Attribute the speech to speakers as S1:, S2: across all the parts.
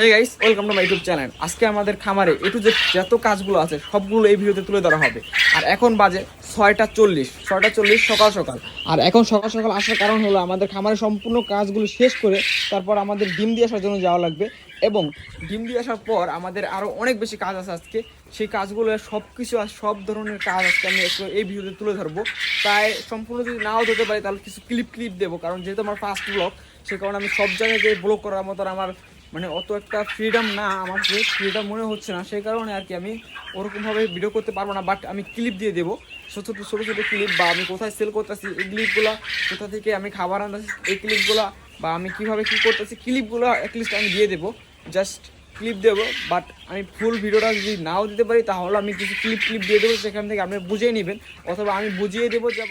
S1: Hey guys welcome to my YouTube channel আজকে আমাদের খামারে একটু যে যত কাজগুলো আছে, সবগুলো এই ভিডিওতে তুলে ধরা হবে। আর এখন বাজে ছয়টা চল্লিশ। ছয়টা চল্লিশ সকাল সকাল। আর এখন সকাল সকাল আসার কারণ হলো আমাদের খামারে সম্পূর্ণ কাজগুলো শেষ করে তারপর আমাদের ডিম দিয়ে আসার জন্য যাওয়া লাগবে। এবং ডিম দিয়ে আসার পর আমাদের আরও অনেক বেশি কাজ আছে আজকে। সেই কাজগুলো সব কিছু আর সব ধরনের কাজ আজকে আমি এই ভিডিওতে তুলে ধরবো। তাই সম্পূর্ণ যদি নাও ধরতে পারি, তাহলে কিছু ক্লিপ ক্লিপ দেবো। কারণ যেহেতু আমার ফার্স্ট ব্লগ সে কারণে আমি সব জায়গায় ব্লগ করার মতো আমার মানে অত একটা ফ্রিডম না, আমার যে ফ্রিডম মনে হচ্ছে না, সেই কারণে আর কি আমি ওরকমভাবে ভিডিও করতে পারব না বাট আমি ক্লিপ দিয়ে দেবো। ছোটো ছোটো ছোটো ছোটো ক্লিপ বা আমি কোথায় সেল করতেছি, এই ক্লিপগুলো কোথা থেকে আমি খাবার আনতেছি, এই ক্লিপগুলো বা আমি কীভাবে কি করতেছি ক্লিপগুলো অ্যাটলিস্ট আমি দিয়ে দেবো। জাস্ট ক্লিপ দেবো বাট আমি ফুল ভিডিওটা যদি নাও দিতে পারি, তাহলে আমি কিছু ক্লিপ ক্লিপ দিয়ে দেবো, সেখান থেকে আপনি বুঝিয়ে নেবেন, অথবা আমি বুঝিয়ে দেবো যে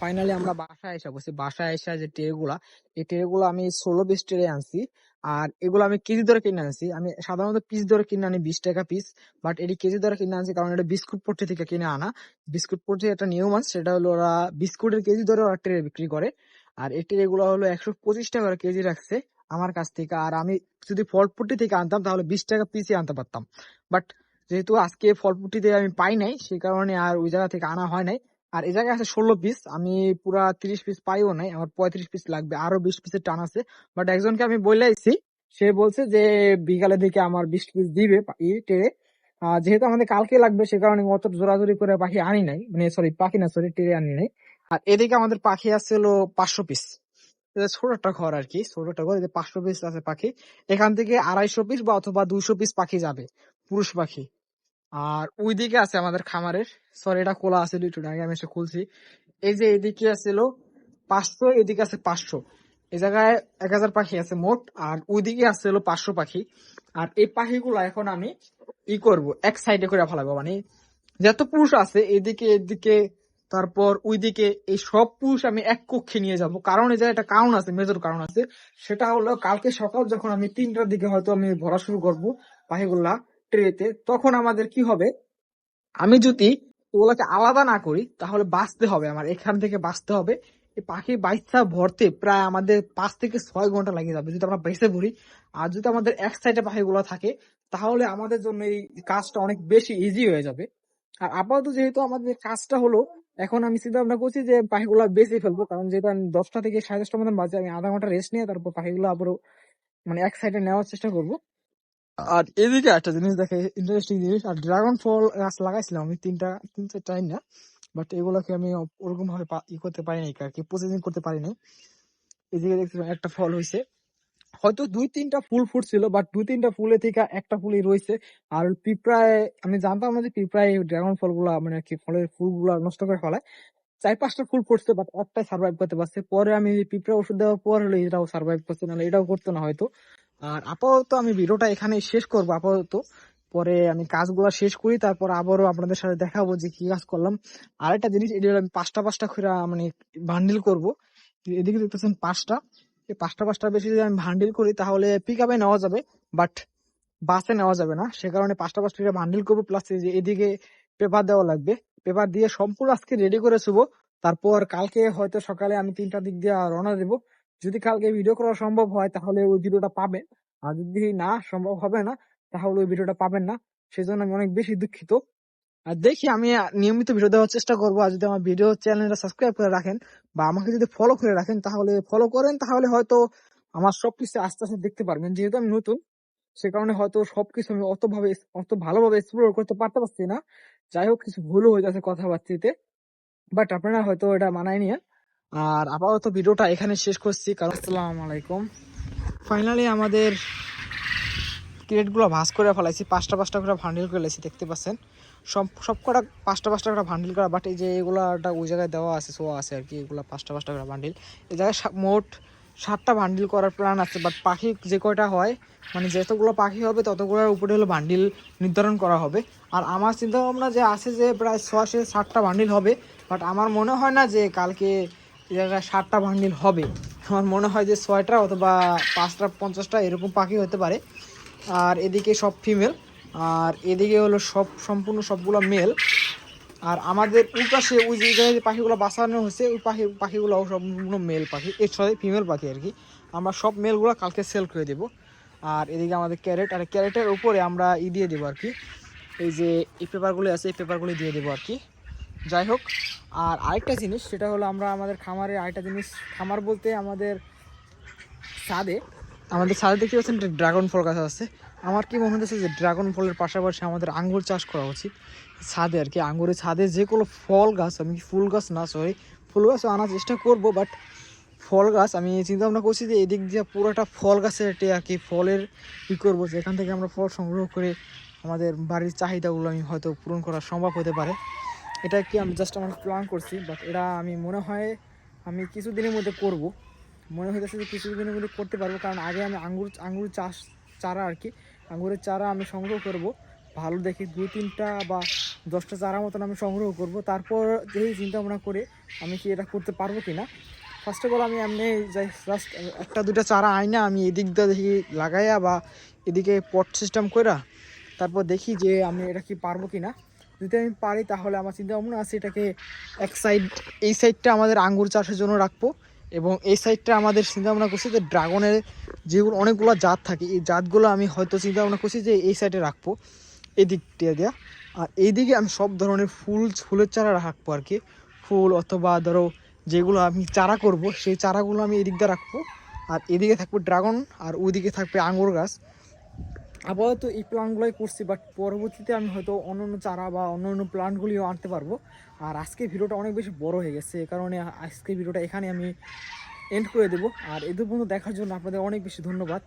S1: ফাইনালি আমরা বাসায় এসে বসি, বাসায় এসে যে ট্রেগুলা এই ট্রেগুলো আমি ষোলো পিস ট্রে আনছি। আর এগুলো আমি কেজি দরে কিনে আনছি। আমি সাধারণত পিস দরে কিনে আনি বিশ টাকা পিস বাট এটি কেজি দরে কিনে আনছি কারণ এটা বিস্কুট পট্টি থেকে কিনে আনা। বিস্কুট পট্টি একটা নিয়ম আছে সেটা হলো ওরা বিস্কুটের কেজি দরে ওরা ট্রে বিক্রি করে। আর এই ট্রে গুলো হলো একশো পঁচিশ টাকা কেজি রাখছে আমার কাছ থেকে। আর আমি যদি ফলপট্টি থেকে আনতাম, তাহলে বিশ টাকা পিসই আনতে পারতাম। বাট যেহেতু আজকে ফলপট্টিতে আমি পাই নাই, সেই কারণে আর ওই জায়গা থেকে আনা হয় নাই। আর এই জায়গায় আছে ষোলো পিস আমি পুরা তিরিশ পিস পাইও নাই, আমার পঁয়ত্রিশ পিস লাগবে, আরও বিশ পিসের টান আছে। বাট একজনকে আমি বলে আইছি, সে বলছে যে বিকালের দিকে আমার বিশ পিস দিবে টেরে। যেহেতু আমাদের কালকে লাগবে, সে কারণে অত জোরাজোরি করে পাখি আনি নাই। মানে সরি পাখি না সরি টেরে আনি নাই। আর এদিকে আমাদের পাখি আছে হলো পাঁচশো পিস ছোট একটা ঘর আর কি ছোট একটা ঘর পাঁচশো পিস আছে পাখি। এখান থেকে আড়াইশো পিস বা অথবা দুইশো পিস পাখি যাবে, পুরুষ পাখি। আর ওইদিকে আছে আমাদের খামারের। সরি এটা খোলা আছে একটু আগে আমি এসে খুলছি। এই যে এদিকে আছিল পাঁচশো, এদিকে আছে পাঁচশো। এই জায়গায় এক হাজার পাখি আছে মোট, আর ওইদিকে আছে হলো পাঁচশো পাখি। আর এই পাখিগুলো এখন আমি ই করব, এক সাইডে করে ফেলাবো। মানে যত পুরুষ আছে, এদিকে এদিকে, তারপর ওইদিকে, এই সব পুরুষ আমি এক কক্ষে নিয়ে যাব। কারণ এই জায়গায় একটা কারণ আছে মেজর কারণ আছে। সেটা হলো কালকে সকাল যখন আমি তিনটার দিকে হয়তো আমি ভরা শুরু করব পাখিগুলা ট্রেতে তখন আমাদের কি হবে? আমি যদি ওগুলোকে আলাদা না করি, তাহলে বাঁচতে হবে আমার, এখান থেকে বাঁচতে হবে। এই পাখি বাচ্চা ভরতে প্রায় আমাদের পাঁচ থেকে ছয় ঘণ্টা লাগিয়ে যাবে, যদি আমরা বেঁচে পড়ি। আর যদি আমাদের এক সাইডে পাখিগুলো থাকে, তাহলে আমাদের জন্য এই কাজটা অনেক বেশি ইজি হয়ে যাবে। আর আপাতত যেহেতু আমাদের কাজটা হলো, এখন আমি চিন্তা ভাবনা করছি যে পাখিগুলো বেঁচে ফেলব, কারণ যেহেতু আমি দশটা থেকে সাড়ে দশটার মতন বাজে, আমি আধা ঘণ্টা রেস্ট নিয়ে তারপর পাখিগুলো আবারও মানে এক সাইডে নেওয়ার চেষ্টা করব। আর এদিকে একটা জিনিস দেখে ইন্টারেস্টিং জিনিস, আর ড্রাগন ফল গাছ লাগাইছিলাম আমি তিনটা তিন চারটা না বাট এগুলোকে আমি ওরকম ভাবে ই করতে পারি নাই আর কি প্রসেসিং করতে পারি নাই এদিকে দেখছি একটা ফল হয়েছে হয়তো দুই তিনটা ফুল ফুটছিল বাট দুই তিনটা ফুলে থেকে একটা ফুলই রয়েছে আর পিঁপড়ায়, আমি জানতাম না যে পিঁপড়ায় ড্রাগন ফল ফলগুলা মানে কি ফলের ফুলগুলা নষ্ট করে ফেলায়। চার পাঁচটা ফুল ফুটছে বাট একটাই সার্ভাইভ করতে পারছে। পরে আমি পিঁপড়া ওষুধ দেওয়ার পর হলো এটাও সার্ভাইভ করছে, নাহলে এটাও করতো না হয়তো। আর আপাতত আমি ভিডিওটা এখানে শেষ করব, আপাতত। পরে আমি কাজগুলো শেষ করি, তারপর আবারও আপনাদের সাথে দেখাবো যে কি কাজ করলাম। আরেকটা জিনিস এটি আমি পাঁচটা পাঁচটা করে মানে বান্ডিল করব। এদিকে দেখতেছেন পাঁচটা। এই পাঁচটা পাঁচটা বেশি যদি আমি বান্ডিল করি, তাহলে পিক আপে নেওয়া যাবে বাট বাসে নেওয়া যাবে না। সে কারণে পাঁচটা পাঁচটা বান্ডিল করব প্লাস যে এদিকে পেপার দেওয়া লাগবে। পেপার দিয়ে সম্পূর্ণ আজকে রেডি করে শুবো। তারপর কালকে হয়তো সকালে আমি তিনটা দিক দিয়ে রওনা দেবো। যদি কালকে ভিডিও করা সম্ভব হয়, তাহলে ওই ভিডিওটা পাবেন। আর যদি না সম্ভব হবে না, তাহলে ওই ভিডিওটা পাবেন না। সেজন্য আমি অনেক বেশি দুঃখিত। আর দেখি আমি নিয়মিত ভিডিও দেওয়ার চেষ্টা করব। আর যদি আমার ভিডিও চ্যানেলটা সাবস্ক্রাইব করে রাখেন বা আমাকে যদি ফলো করে রাখেন, তাহলে ফলো করেন, তাহলে হয়তো আমার সবকিছু আস্তে আস্তে দেখতে পারবেন। যেহেতু আমি নতুন, সে কারণে হয়তো সবকিছু আমি অত ভাবে অত ভালোভাবে এক্সপ্লোর করতে পারতে পারছি না। যাই হোক, কিছু ভুলও হয়ে যাচ্ছে কথাবার্তিতে। বাট আপনারা হয়তো এটা মানায় নিয়ে আর আপাতত ভিডিওটা এখানে শেষ করছি কারণ আসসালামু আলাইকুম। ফাইনালি আমাদের ক্রেটগুলো ভাঁজ করে ফেলাইছি পাঁচটা পাঁচটা করে ভান্ডিল করে লাইছি দেখতে পাচ্ছেন? সব সব কটা পাঁচটা পাঁচটা করে ভান্ডিল করা বাট এই যে এগুলাটা ওই জায়গায় দেওয়া আছে শোয়া আছে আর কি এগুলো পাঁচটা পাঁচটা করে ভান্ডিল এই জায়গায় মোট সাতটা ভান্ডিল করার প্ল্যান আছে বাট পাখি যে কয়টা হয় মানে যতগুলো পাখি হবে ততগুলোর উপরে হলো বান্ডিল নির্ধারণ করা হবে। আর আমার চিন্তা ভাবনা যে আছে যে প্রায় ছশে ষাটটা বান্ডিল হবে বাট আমার মনে হয় না যে কালকে এই জায়গায় ষাটটা বান্ডিল হবে। আমার মনে হয় যে ছয়টা অথবা পাঁচটা, পঞ্চাশটা এরকম পাখি হতে পারে। আর এদিকে সব ফিমেল আর এদিকে হলো সব, সম্পূর্ণ সবগুলো মেল আর আমাদের ওই পাশে, ওই যে জায়গায় যে পাখিগুলো বাঁচানো হয়েছে, ওই পাখি পাখিগুলো সম্পূর্ণ মেল পাখি। এর সাথে ফিমেল পাখি আর কি। আমরা সব মেলগুলো কালকে সেল করে দেব। আর এদিকে আমাদের ক্যারেট আর ক্যারেটের উপরে আমরা ই দিয়ে দেবো আর কি। এই যে এই পেপারগুলি আছে, এই পেপারগুলি দিয়ে দেবো আর কি। যাই হোক আর আরেকটা জিনিস, সেটা হলো আমরা আমাদের খামারে আরেকটা জিনিস, খামার বলতে আমাদের ছাদে আমাদের ছাদে দেখতে পাচ্ছেন ড্রাগন ফল গাছ আছে। আমার কি মনে হচ্ছে যে ড্রাগন ফলের পাশাপাশি আমাদের আঙ্গুর চাষ করা উচিত? ছাদে আর কি আঙ্গুরের ছাদে যে কোনো ফল গাছ, আমি ফুল গাছ না সরি ফুল গাছ আনার চেষ্টা করব বাট ফল গাছ, আমি চিন্তা ভাবনা করছি যে এদিক দিয়ে পুরোটা ফল গাছের এটি আর কি ফলের ই করব যেখান থেকে আমরা ফল সংগ্রহ করে আমাদের বাড়ির চাহিদাগুলো আমি হয়তো পূরণ করা সম্ভব হতে পারে। এটা কি আমি জাস্ট আমার প্ল্যান করছি বাট এটা আমি মনে হয় আমি কিছুদিনের মধ্যে করব। মনে হইতেছে যে কিছুদিনের মধ্যে করতে পারব, কারণ আগে আমি আঙ্গুর আঙ্গুর চাষ, চারা আর কি, আঙ্গুরের চারা আমি সংগ্রহ করব। ভালো দেখি দুই তিনটা বা দশটা চারা মতন আমি সংগ্রহ করব। তারপর যেই চিন্তা ভাবনা করে আমি কি এটা করতে পারব কি না ফার্স্ট অফ অল আমি এমনি যাই জাস্ট একটা দুটা চারা আইনা আমি এদিক দিয়ে দেখি লাগাইয়া বা এদিকে পট সিস্টেম কইরা, তারপর দেখি যে আমি এটা কি পারব কি না যদি আমি পারি তাহলে আমার চিন্তা ভাবনা আছে এটাকে এক সাইড এই সাইডটা আমাদের আঙ্গুর চাষের জন্য রাখব এবং এই সাইডটা আমাদের চিন্তা ভাবনা করছি যে ড্রাগনের যেগুলো অনেকগুলো জাত থাকে, এই জাতগুলো আমি হয়তো চিন্তা ভাবনা করছি যে এই সাইডে রাখব এই দিকটা দেওয়া আর এইদিকে আমি সব ধরনের ফুল, ফুলের চারা রাখব আর কি। ফুল অথবা ধরো যেগুলো আমি চারা করব, সেই চারাগুলো আমি এদিক দিয়ে রাখব। আর এদিকে থাকবে ড্রাগন আর ওইদিকে থাকবে আঙ্গুর গাছ। আপাতত এই প্ল্যানগুলোই করছি বাট পরবর্তীতে আমি হয়তো অন্য অন্য চারা বা অন্য অন্য প্ল্যান্টগুলিও আনতে পারব। আর আজকে ভিডিওটা অনেক বেশি বড় হয়ে গেছে এ কারণে আজকে ভিডিওটা এখানে আমি এন্ড করে দেবো। আর এদের পর্যন্ত দেখার জন্য আপনাদের অনেক বেশি ধন্যবাদ।